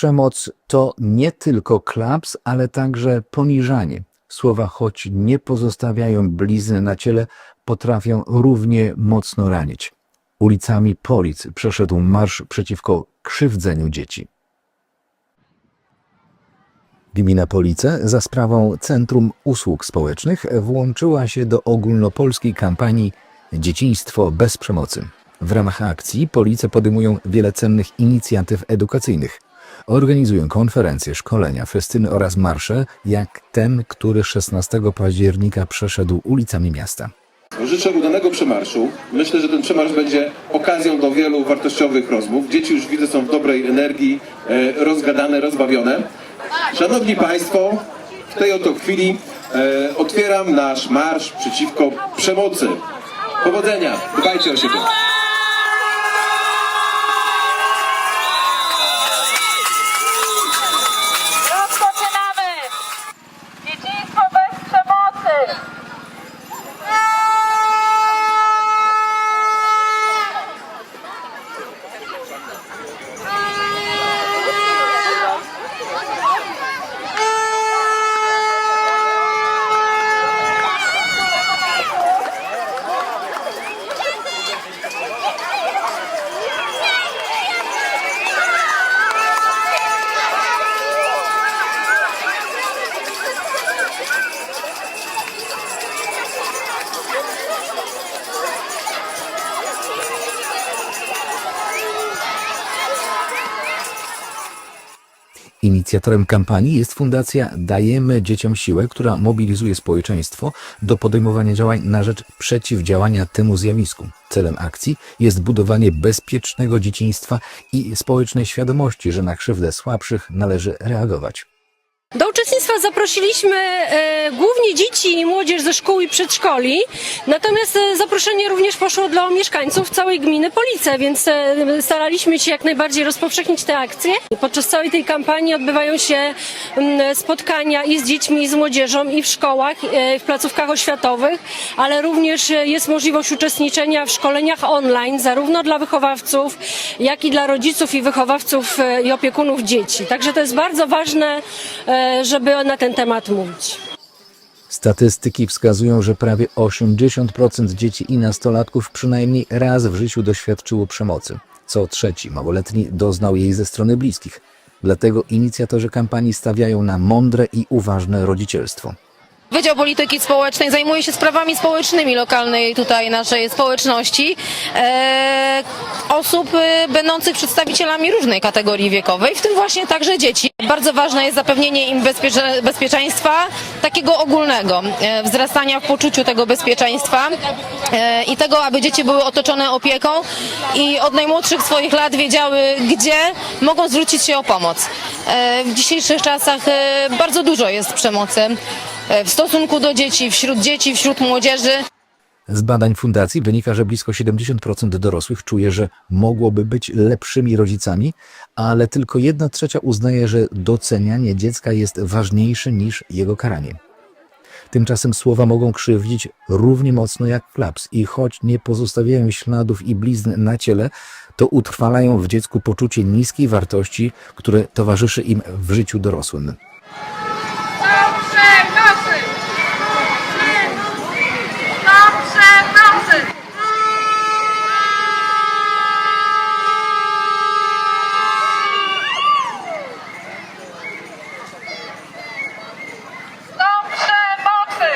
Przemoc to nie tylko klaps, ale także poniżanie. Słowa, choć nie pozostawiają blizny na ciele, potrafią równie mocno ranić. Ulicami Polic przeszedł marsz przeciwko krzywdzeniu dzieci. Gmina Police za sprawą Centrum Usług Społecznych włączyła się do ogólnopolskiej kampanii Dzieciństwo bez przemocy. W ramach akcji Police podejmują wiele cennych inicjatyw edukacyjnych. Organizują konferencje, szkolenia, festyny oraz marsze, jak ten, który 16 października przeszedł ulicami miasta. Życzę udanego przemarszu. Myślę, że ten przemarsz będzie okazją do wielu wartościowych rozmów. Dzieci już widzę są w dobrej energii, e, rozgadane, rozbawione. Szanowni Państwo, w tej oto chwili e, otwieram nasz marsz przeciwko przemocy. Powodzenia, dbajcie o siebie. Rozpoczynamy! Dzieciństwo bez przemocy! Inicjatorem kampanii jest Fundacja Dajemy Dzieciom Siłę, która mobilizuje społeczeństwo do podejmowania działań na rzecz przeciwdziałania temu zjawisku. Celem akcji jest budowanie bezpiecznego dzieciństwa i społecznej świadomości, że na krzywdę słabszych należy reagować. Do uczestnictwa zaprosiliśmy e, głównie dzieci i młodzież ze szkół i przedszkoli, natomiast e, zaproszenie również poszło dla mieszkańców całej gminy Police, więc e, staraliśmy się jak najbardziej rozpowszechnić te akcje. Podczas całej tej kampanii odbywają się mm, spotkania i z dziećmi, i z młodzieżą, i w szkołach, e, w placówkach oświatowych, ale również e, jest możliwość uczestniczenia w szkoleniach online, zarówno dla wychowawców, jak i dla rodziców i wychowawców e, i opiekunów dzieci. Także to jest bardzo ważne, e, żeby na ten temat mówić. Statystyki wskazują, że prawie 80% dzieci i nastolatków przynajmniej raz w życiu doświadczyło przemocy. Co trzeci małoletni doznał jej ze strony bliskich. Dlatego inicjatorzy kampanii stawiają na mądre i uważne rodzicielstwo. Wydział Polityki Społecznej zajmuje się sprawami społecznymi lokalnej tutaj naszej społeczności. E, osób e, będących przedstawicielami różnej kategorii wiekowej, w tym właśnie także dzieci. Bardzo ważne jest zapewnienie im bezpiecze, bezpieczeństwa takiego ogólnego, e, wzrastania w poczuciu tego bezpieczeństwa e, i tego, aby dzieci były otoczone opieką i od najmłodszych swoich lat wiedziały, gdzie mogą zwrócić się o pomoc. E, w dzisiejszych czasach e, bardzo dużo jest przemocy w stosunku do dzieci, wśród dzieci, wśród młodzieży. Z badań fundacji wynika, że blisko 70% dorosłych czuje, że mogłoby być lepszymi rodzicami, ale tylko 1 trzecia uznaje, że docenianie dziecka jest ważniejsze niż jego karanie. Tymczasem słowa mogą krzywdzić równie mocno jak klaps i choć nie pozostawiają śladów i blizn na ciele, to utrwalają w dziecku poczucie niskiej wartości, które towarzyszy im w życiu dorosłym. Do przemocy! Do przemocy! Do przemocy!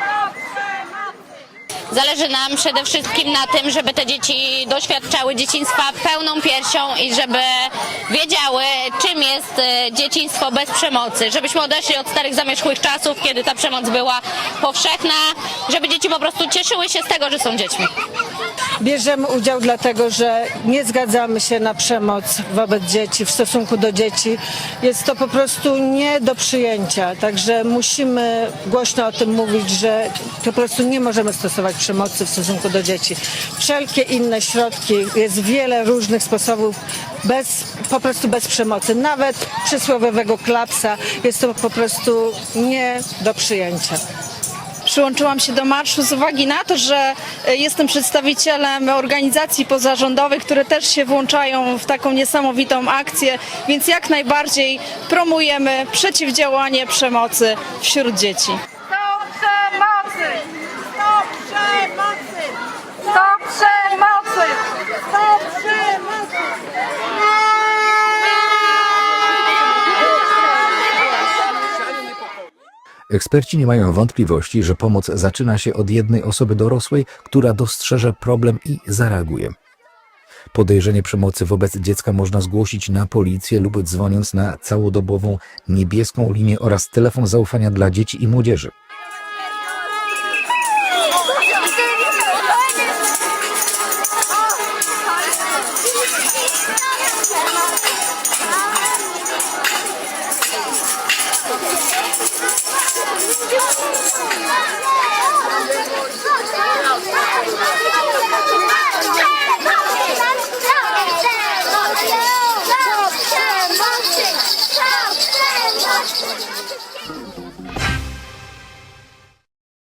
Do przemocy! Zależy nam przede wszystkim na tym, żeby te dzieci doświadczały dzieciństwa pełną piersią i żeby wiedziały, czym jest e, dzieciństwo bez przemocy. Żebyśmy odeszli od starych zamierzchłych czasów, kiedy ta przemoc była powszechna, żeby dzieci po prostu cieszyły się z tego, że są dziećmi. Bierzemy udział dlatego, że nie zgadzamy się na przemoc wobec dzieci, w stosunku do dzieci. Jest to po prostu nie do przyjęcia, także musimy głośno o tym mówić, że po prostu nie możemy stosować przemocy w stosunku do dzieci. Wszelkie inne środki, jest wiele różnych sposobów bez, po prostu bez przemocy. Nawet przysłowiowego klapsa jest to po prostu nie do przyjęcia. przyłączyłam się do marszu z uwagi na to, że e, jestem przedstawicielem organizacji pozarządowych, które też się włączają w taką niesamowitą akcję, więc jak najbardziej promujemy przeciwdziałanie przemocy wśród dzieci. Stop przemocy! Stop przemocy! Stop przemocy! Stop przemocy! Eksperci nie mają wątpliwości, że pomoc zaczyna się od jednej osoby dorosłej, która dostrzeże problem i zareaguje. Podejrzenie przemocy wobec dziecka można zgłosić na policję lub dzwoniąc na całodobową niebieską linię oraz telefon zaufania dla dzieci i młodzieży.